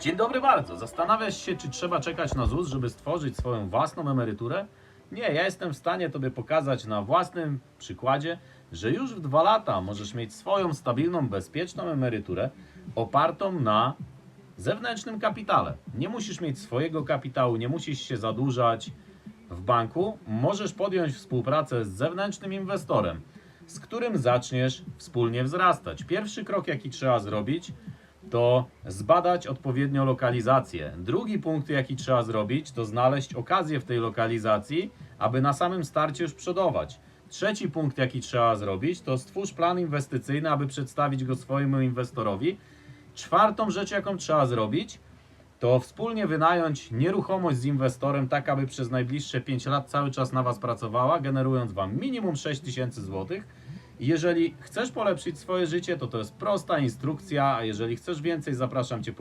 Dzień dobry bardzo. Zastanawiasz się, czy trzeba czekać na ZUS, żeby stworzyć swoją własną emeryturę? Nie, ja jestem w stanie Tobie pokazać na własnym przykładzie, że już w dwa lata możesz mieć swoją stabilną, bezpieczną emeryturę opartą na zewnętrznym kapitale. Nie musisz mieć swojego kapitału, nie musisz się zadłużać w banku. Możesz podjąć współpracę z zewnętrznym inwestorem, z którym zaczniesz wspólnie wzrastać. Pierwszy krok, jaki trzeba zrobić, to zbadać odpowiednio lokalizację. Drugi punkt, jaki trzeba zrobić, to znaleźć okazję w tej lokalizacji, aby na samym starcie już przodować. Trzeci punkt, jaki trzeba zrobić, to stwórz plan inwestycyjny, aby przedstawić go swojemu inwestorowi. Czwartą rzecz, jaką trzeba zrobić, to wspólnie wynająć nieruchomość z inwestorem, tak aby przez najbliższe 5 lat cały czas na Was pracowała, generując Wam minimum 6 tysięcy złotych. Jeżeli chcesz polepszyć swoje życie, to to jest prosta instrukcja, a jeżeli chcesz więcej, zapraszam Cię po